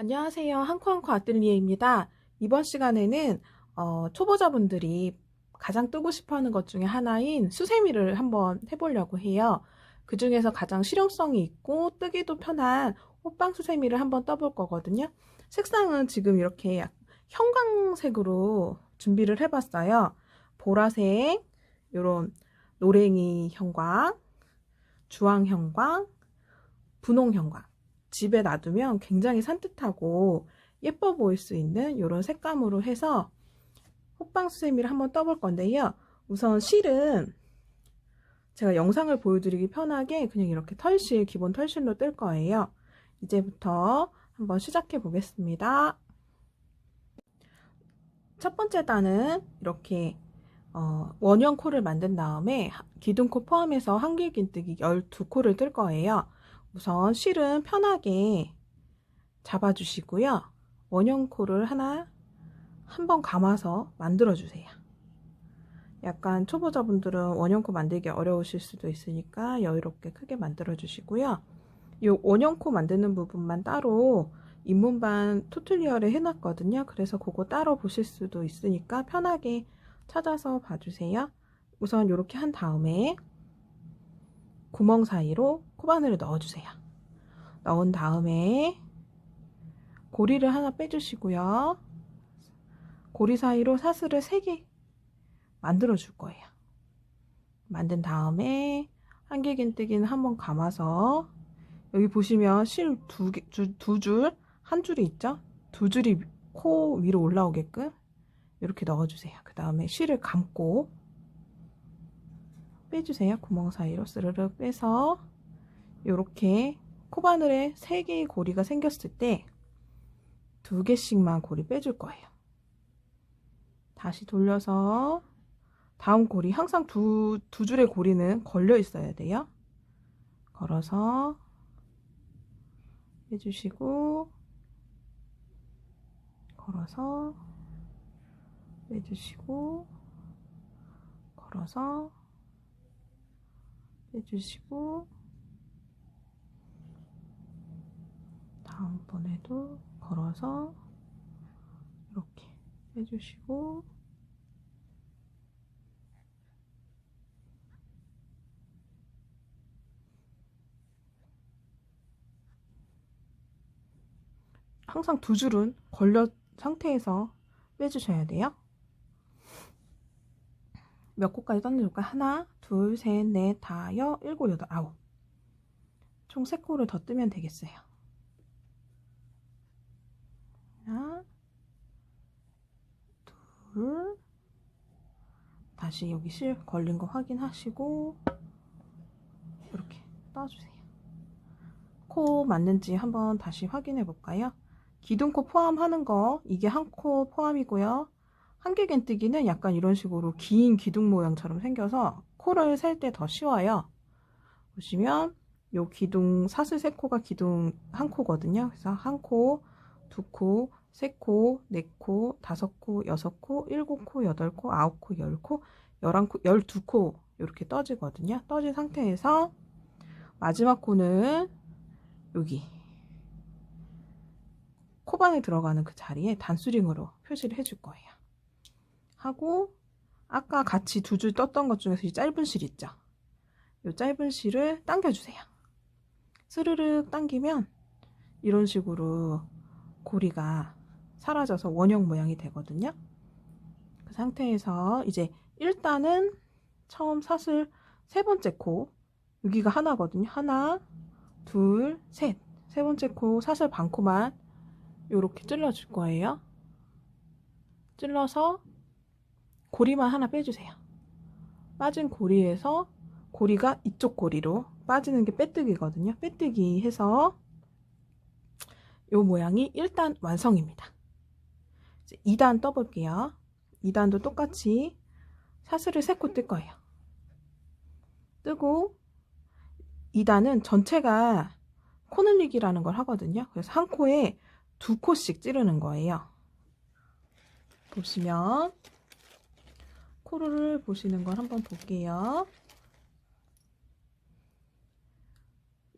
안녕하세요. 한코한코 아뜰리에입니다. 이번 시간에는 어, 초보자분들이 가장 뜨고 싶어 하는 것 중에 하나인 수세미를 한번 해보려고 해요. 그 중에서 가장 실용성이 있고 뜨기도 편한 호빵 수세미를 한번 떠볼 거거든요. 색상은 지금 이렇게 약- 형광색으로 준비를 해봤어요. 보라색, 요런 노랭이 형광, 주황 형광, 분홍 형광. 집에 놔두면 굉장히 산뜻하고 예뻐 보일 수 있는 이런 색감으로 해서 호빵 수세미를 한번 떠볼 건데요. 우선 실은 제가 영상을 보여드리기 편하게 그냥 이렇게 털실, 기본 털실로 뜰 거예요. 이제부터 한번 시작해 보겠습니다. 첫 번째 단은 이렇게 어, 원형 코를 만든 다음에 기둥코 포함해서 한길긴뜨기 12코를 뜰 거예요. 우선 실은 편하게 잡아주시고요. 원형 코를 하나 한번 감아서 만들어 주세요. 약간 초보자분들은 원형 코 만들기 어려우실 수도 있으니까 여유롭게 크게 만들어 주시고요. 이 원형 코 만드는 부분만 따로 입문반 튜토리얼에 해놨거든요. 그래서 그거 따로 보실 수도 있으니까 편하게 찾아서 봐주세요. 우선 이렇게 한 다음에 구멍 사이로 코바늘을 넣어주세요. 넣은 다음에 고리를 하나 빼주시고요. 고리 사이로 사슬을 3개 만들어 줄 거예요. 만든 다음에 한길긴뜨기는 한번 감아서 여기 보시면 실두 개, 두 줄, 한 줄이 있죠? 두 줄이 코 위로 올라오게끔 이렇게 넣어주세요. 그 다음에 실을 감고 빼주세요. 구멍 사이로 스르르 빼서 이렇게 코바늘에 3개의 고리가 생겼을 때 2개씩만 고리 빼줄 거예요. 다시 돌려서 다음 고리 항상 두, 두 줄의 고리는 걸려 있어야 돼요. 걸어서 빼주시고 걸어서 빼주시고 걸어서 빼주시고 다음번에도 걸어서 이렇게 빼주시고 항상 두 줄은 걸려 상태에서 빼주셔야 돼요. 몇 코까지 던져줄까? 하나, 둘, 셋, 넷, 다, 여, 일곱, 여덟, 아홉. 총세 코를 더 뜨면 되겠어요. 하나, 둘, 다시 여기 실 걸린 거 확인하시고 이렇게 떠주세요. 코 맞는지 한번 다시 확인해 볼까요? 기둥코 포함하는 거 이게 한 코 포함이고요. 한길겐뜨기는 약간 이런 식으로 긴 기둥 모양처럼 생겨서 코를 셀 때 더 쉬워요. 보시면 요 기둥 사슬 세 코가 기둥 한 코거든요. 그래서 한 코, 두 코, 세 코, 네 코, 다섯 코, 여섯 코, 일곱 코, 여덟 코, 아홉 코, 열 코, 열한 코, 열두 코 이렇게 떠지거든요. 떠진 상태에서 마지막 코는 여기 코반에 들어가는 그 자리에 단수링으로 표시를 해줄 거예요. 하고 아까 같이 두 줄 떴던 것 중에서 이 짧은 실 있죠? 이 짧은 실을 당겨주세요. 스르륵 당기면 이런 식으로 고리가 사라져서 원형 모양이 되거든요. 그 상태에서 이제 일단은 처음 사슬 세 번째 코 여기가 하나거든요. 하나, 둘, 셋. 세 번째 코 사슬 반 코만 이렇게 찔러 줄 거예요. 찔러서 고리만 하나 빼주세요. 빠진 고리에서 고리가 이쪽 고리로 빠지는 게 빼뜨기거든요. 빼뜨기 해서 이 모양이 1단 완성입니다. 2단 떠볼게요. 2단도 똑같이 사슬을 3코 뜰 거예요. 뜨고 2단은 전체가 코늘리기라는 걸 하거든요. 그래서 한 코에 두 코씩 찌르는 거예요. 보시면 코를 보시는 걸 한번 볼게요.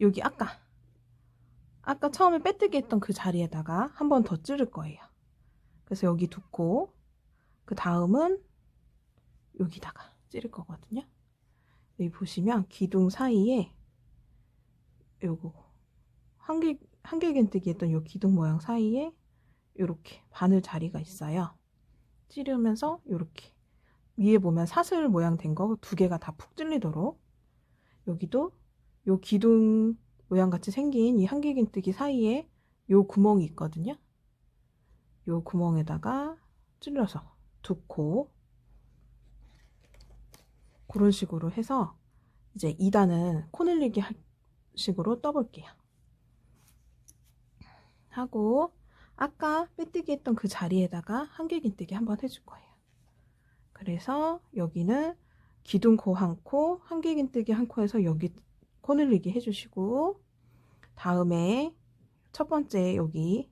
여기 아까 아까 처음에 빼뜨기 했던 그 자리에다가 한 번 더 찌를 거예요. 그래서 여기 두 코, 그 다음은 여기다가 찌를 거거든요. 여기 보시면 기둥 사이에 요거 한길, 한길긴뜨기 했던 요 기둥 모양 사이에 요렇게 바늘 자리가 있어요. 찌르면서 요렇게 위에 보면 사슬 모양 된 거 두 개가 다 푹 찔리도록 여기도 요 기둥 모양 같이 생긴 이 한길긴뜨기 사이에 요 구멍이 있거든요. 요 구멍에다가 찔러서 두코 그런 식으로 해서 이제 2단은 코 늘리기 할 식으로 떠볼게요. 하고 아까 빼뜨기 했던 그 자리에다가 한길긴뜨기 한번 해줄 거예요. 그래서 여기는 기둥코 한 코, 한길긴뜨기 한 코에서 여기 코 늘리기 해주시고 다음에 첫 번째 여기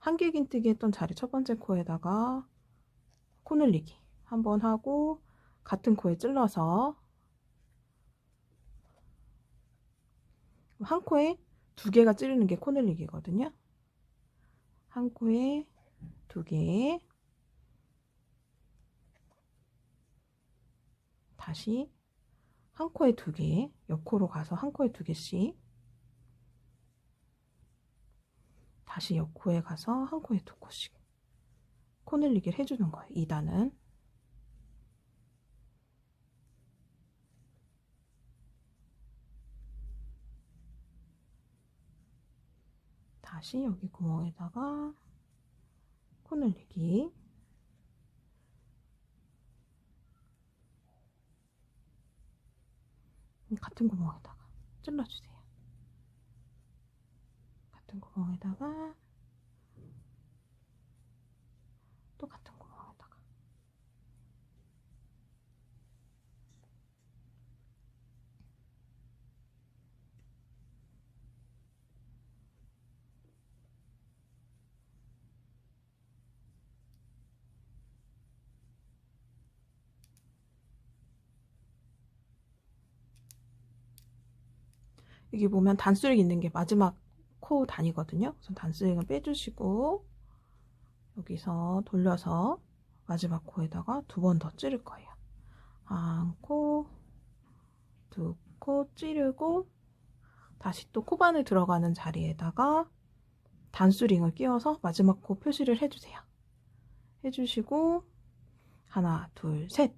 한길긴뜨기 했던 자리 첫 번째 코에다가 코 늘리기 한 번 하고 같은 코에 찔러서 한 코에 두 개가 찌르는 게 코 늘리기거든요. 한 코에 두 개. 다시 한 코에 두 개, 옆코로 가서 한 코에 두 개씩. 다시 옆코에 가서 한 코에 두 코씩. 코 늘리기를 해주는 거예요. 2단은. 다시 여기 구멍에다가 코 늘리기 같은 구멍에다가 찔러주세요. 같은 구멍에다가 또 같은 구멍에다가 여기 보면 단수릭 있는 게 마지막 코 단이거든요. 그래서 단수릭은 빼주시고 여기서 돌려서 마지막 코에다가 두 번 더 찌를 거예요. 한 코, 두코 찌르고 다시 또 코바늘 들어가는 자리에다가 단수링을 끼워서 마지막 코 표시를 해주세요. 해주시고 하나, 둘, 셋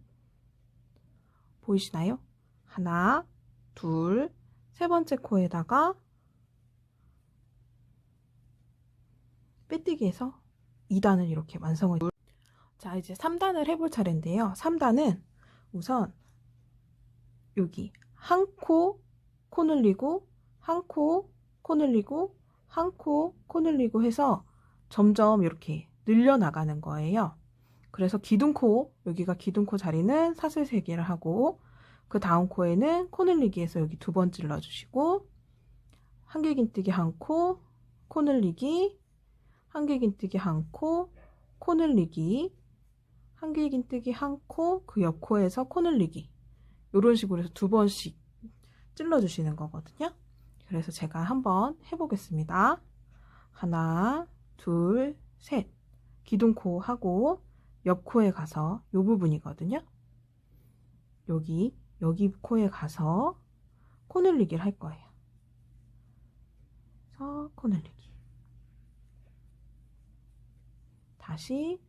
보이시나요? 하나, 둘, 세 번째 코에다가 빼뜨기해서 2단을 이렇게 완성을 자 이제 3단을 해볼 차례인데요. 3단은 우선 여기 한 코 코 늘리고 한 코 코 늘리고 한 코 코 늘리고 해서 점점 이렇게 늘려나가는 거예요. 그래서 기둥코 여기가 기둥코 자리는 사슬 3개를 하고 그 다음 코에는 코 늘리기에서 여기 두 번 찔러주시고 한길긴뜨기 한 코, 코 늘리기, 한길긴뜨기 한 코, 코 늘리기, 한길긴뜨기 한 코, 그 옆 코에서 코 늘리기 이런 식으로 해서 두 번씩 찔러주시는 거거든요. 그래서 제가 한번 해보겠습니다. 하나, 둘, 셋 기둥코 하고 옆 코에 가서 이 부분이거든요. 여기 여기 코에 가서 코 늘리기를 할 거예요. 그래서 코 늘리기. 다시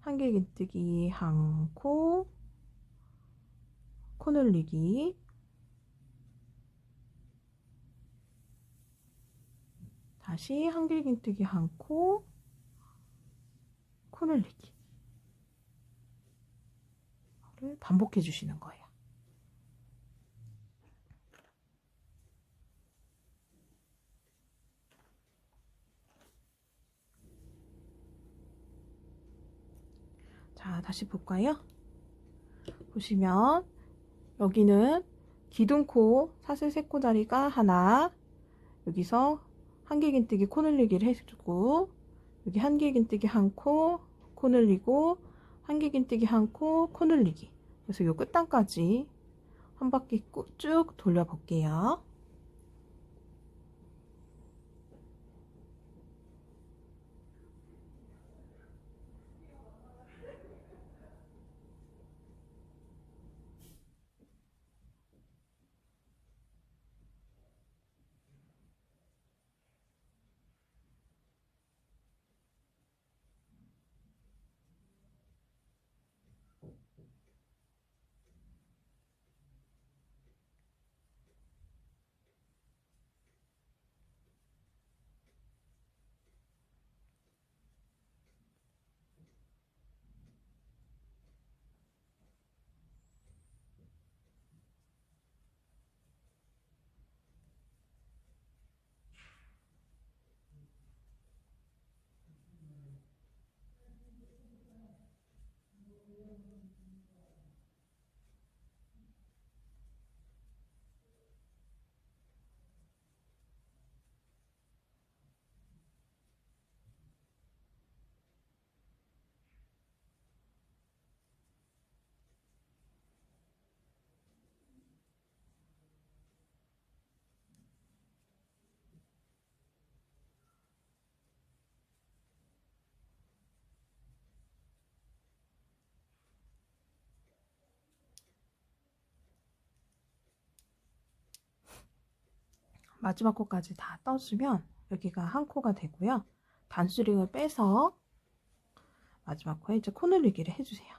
한길긴뜨기 한 코, 코 늘리기. 다시 한길긴뜨기 한 코, 코 늘리기. 를 반복해 주시는 거예요. 자, 다시 볼까요? 보시면 여기는 기둥코 사슬 세코 자리가 하나 여기서 한길긴뜨기 코 늘리기를 해주고 여기 한길긴뜨기 한 코, 코 늘리고 한길긴뜨기 한 코, 코 늘리기 그래서 요 끝단까지 한 바퀴 쭉 돌려 볼게요. 마지막 코까지 다 떠주면 여기가 한 코가 되고요. 단수링을 빼서 마지막 코에 이제 코 늘리기를 해주세요.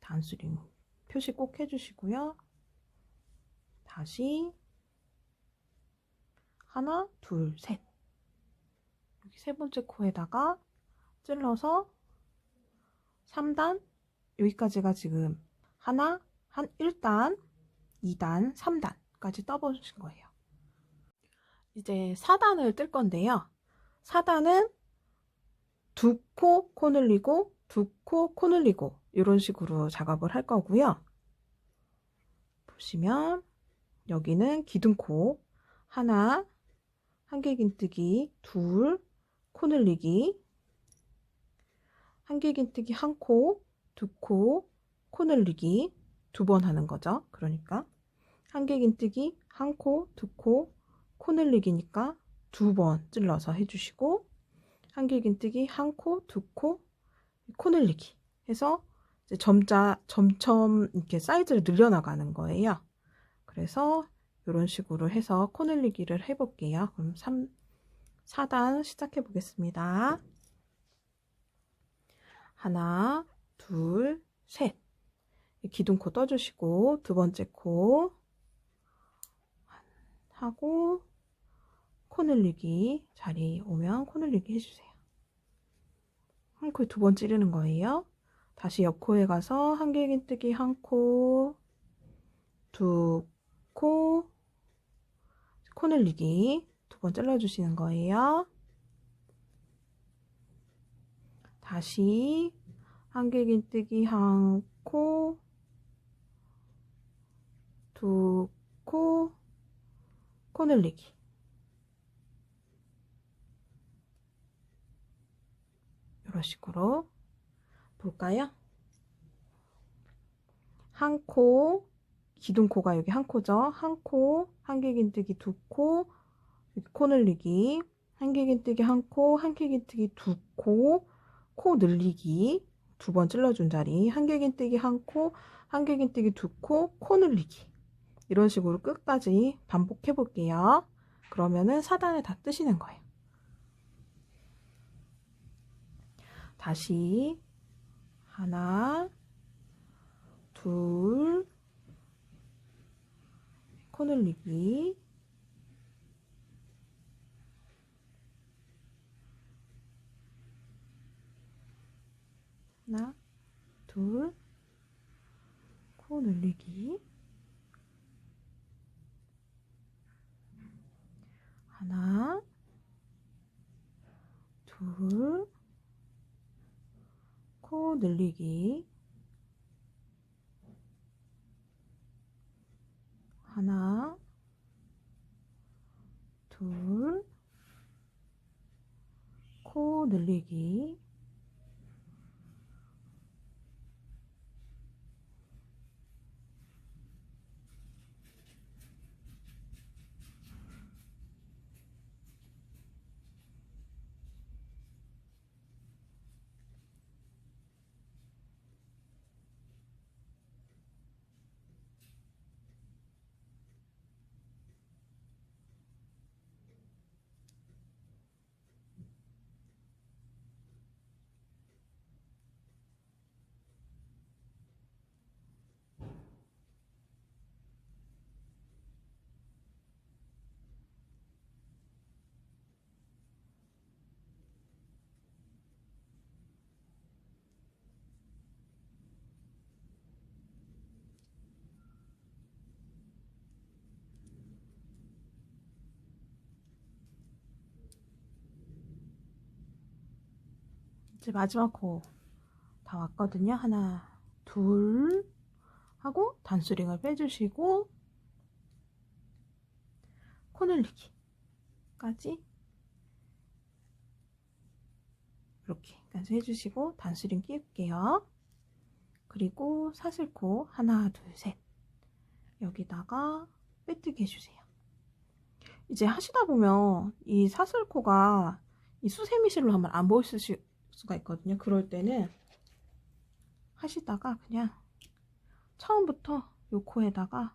단수링 표시 꼭 해주시고요. 다시 하나, 둘, 셋. 여기 세 번째 코에다가 찔러서 3단, 여기까지가 지금 하나, 한 1단, 2단, 3단까지 떠보신 거예요. 이제 4단을 뜰 건데요. 4단은 두 코 코 늘리고 두 코 코 늘리고 이런 식으로 작업을 할 거고요. 보시면 여기는 기둥코 하나, 한길긴뜨기 둘, 코 늘리기 한길긴뜨기 한 코, 두 코, 코 늘리기 두 번 하는 거죠. 그러니까 한길긴뜨기 한 코, 두 코, 코 늘리기니까 두 번 찔러서 해주시고 한길긴뜨기 한 코, 두 코, 코 늘리기 해서 점자 점점 이렇게 사이즈를 늘려나가는 거예요. 그래서 이런 식으로 해서 코 늘리기를 해볼게요. 그럼 3, 4단 시작해 보겠습니다. 하나, 둘, 셋. 기둥코 떠주시고 두 번째 코 하고 코 늘리기 자리 오면 코 늘리기 해주세요. 한 코에 두 번 찌르는 거예요. 다시 옆 코에 가서 한길긴뜨기 한 코, 두 코, 코 늘리기 두 번 잘라주시는 거예요. 다시 한길긴뜨기 한 코, 두 코, 코 늘리기. 이런 식으로 볼까요? 한 코, 기둥코가 여기 한 코죠. 한 코, 한길긴뜨기 두 코, 코 늘리기, 한길긴뜨기 한 코, 한길긴뜨기 두 코, 코 늘리기 두 번 찔러준 자리, 한길긴뜨기 한 코, 한길긴뜨기 두 코, 코 늘리기 이런 식으로 끝까지 반복해 볼게요. 그러면은 4단을 다 뜨시는 거예요. 다시 하나, 둘, 코 늘리기 하나, 둘, 코 늘리기. 하나, 둘, 코 늘리기. 하나, 둘, 코 늘리기 이제 마지막 코 다 왔거든요. 하나, 둘 하고 단수링을 빼주시고 코 늘리기까지 이렇게까지 해주시고 단수링 끼울게요. 그리고 사슬코 하나, 둘, 셋 여기다가 빼뜨기 해주세요. 이제 하시다 보면 이 사슬코가 이 수세미실로 하면 안 보일 수 수가 있거든요. 그럴 때는 하시다가 그냥 처음부터 요 코에다가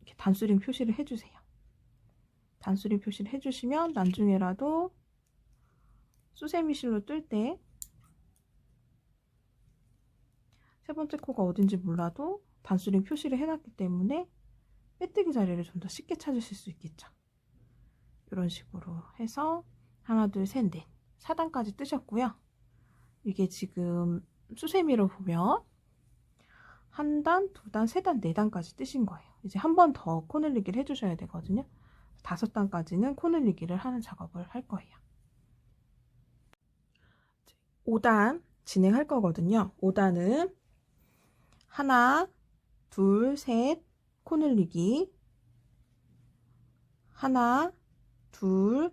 이렇게 단수링 표시를 해주세요. 단수링 표시를 해주시면 나중에라도 수세미실로 뜰 때 세 번째 코가 어딘지 몰라도 단수링 표시를 해놨기 때문에 빼뜨기 자리를 좀 더 쉽게 찾으실 수 있겠죠. 이런 식으로 해서 하나, 둘, 셋, 넷 4단까지 뜨셨고요. 이게 지금 수세미로 보면 한 단, 두 단, 세 단, 네 단까지 뜨신 거예요. 이제 한 번 더 코늘리기를 해주셔야 되거든요. 다섯 단까지는 코늘리기를 하는 작업을 할 거예요. 5단 진행할 거거든요. 5단은 하나, 둘, 셋, 코늘리기 하나, 둘,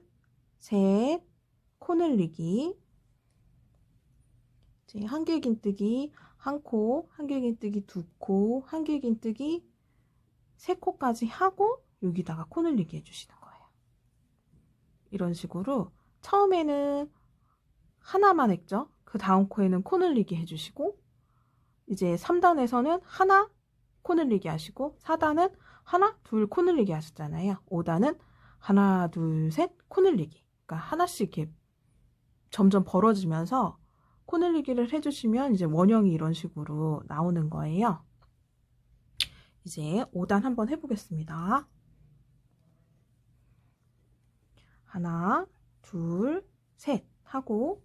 셋, 코늘리기 이제 한길긴뜨기 한 코, 한길긴뜨기 두 코, 한길긴뜨기 세 코까지 하고 여기다가 코늘리기 해주시는 거예요. 이런 식으로 처음에는 하나만 했죠. 그 다음 코에는 코늘리기 해주시고 이제 3단에서는 하나 코늘리기 하시고 4단은 하나, 둘 코늘리기 하셨잖아요. 5단은 하나, 둘, 셋 코늘리기. 그러니까 하나씩 이렇게 점점 벌어지면서 코늘리기를 해주시면 이제 원형이 이런 식으로 나오는 거예요. 이제 5단 한번 해보겠습니다. 하나, 둘, 셋 하고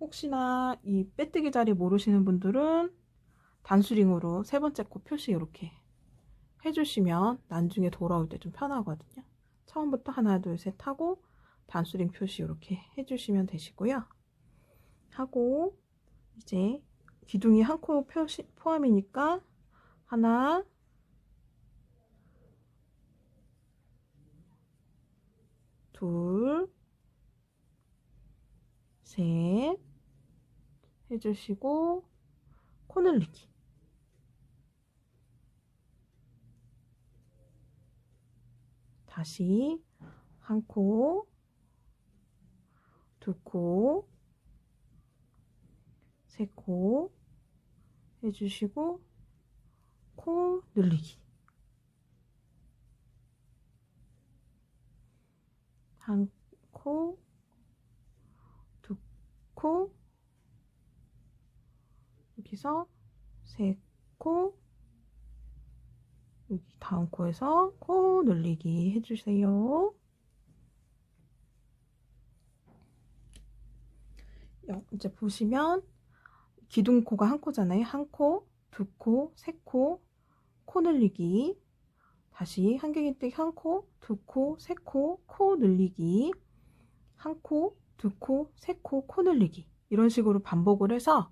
혹시나 이 빼뜨기 자리 모르시는 분들은 단수링으로 세 번째 코 표시 이렇게 해주시면 나중에 돌아올 때 좀 편하거든요. 처음부터 하나, 둘, 셋 하고 단수링 표시 이렇게 해주시면 되시고요. 하고 이제 기둥이 한 코 표시 포함이니까 하나 둘 셋 해주시고 코늘리기 다시 한 코, 두 코, 세코 해주시고 코 늘리기 한 코, 두 코, 여기서 세 코, 여기 다음 코에서 코 늘리기 해주세요. 이제 보시면 기둥코가 한 코잖아요. 한 코, 두 코, 세 코, 코 늘리기. 다시 한길긴뜨기 한 코, 두 코, 세 코, 코 늘리기. 한 코, 두 코, 세 코, 코 늘리기. 이런 식으로 반복을 해서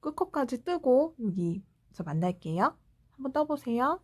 끝코까지 뜨고 여기서 만날게요. 한번 떠보세요.